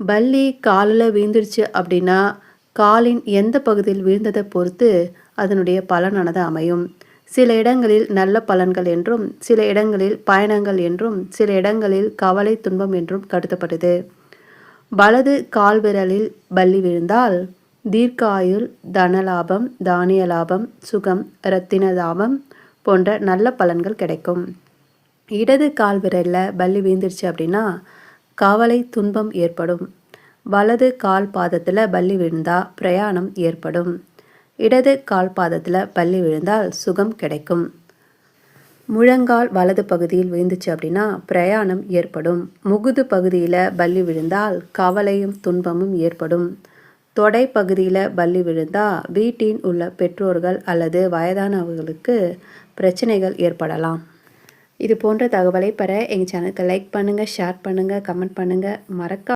பல்லி காலில் வீழ்ந்துருச்சு அப்படின்னா காலின் எந்த பகுதியில் வீழ்ந்ததை பொறுத்து அதனுடைய பலனானது அமையும். சில இடங்களில் நல்ல பலன்கள் என்றும் சில இடங்களில் பயணங்கள் என்றும் சில இடங்களில் கவலை துன்பம் என்றும் கருதப்படுது. வலது கால்விரலில் பள்ளி விழுந்தால் தீர்க்காயுள் தனலாபம் தானிய லாபம் சுகம் இரத்தின லாபம் போன்ற நல்ல பலன்கள் கிடைக்கும். இடது கால்விரலில் பள்ளி வீழ்ந்துருச்சு அப்படின்னா கவலை துன்பம் ஏற்படும். வலது கால் பாதத்தில் பல்லி விழுந்தால் பிரயாணம் ஏற்படும். இடது கால் பாதத்தில் பல்லி விழுந்தால் சுகம் கிடைக்கும். முழங்கால் வலது பகுதியில் விழுந்துச்சு அப்படின்னா பிரயாணம் ஏற்படும். முகுது பகுதியில் பல்லி விழுந்தால் கவலையும் துன்பமும் ஏற்படும். தொடை பகுதியில் பல்லி விழுந்தால் வீட்டின் உள்ள பெற்றோர்கள் அல்லது வயதானவர்களுக்கு பிரச்சனைகள் ஏற்படலாம். இது போன்ற தகவலை பெற எங்கள் சேனலுக்கு லைக் பண்ணுங்கள் ஷேர் பண்ணுங்கள் கமெண்ட் பண்ணுங்கள் மறக்க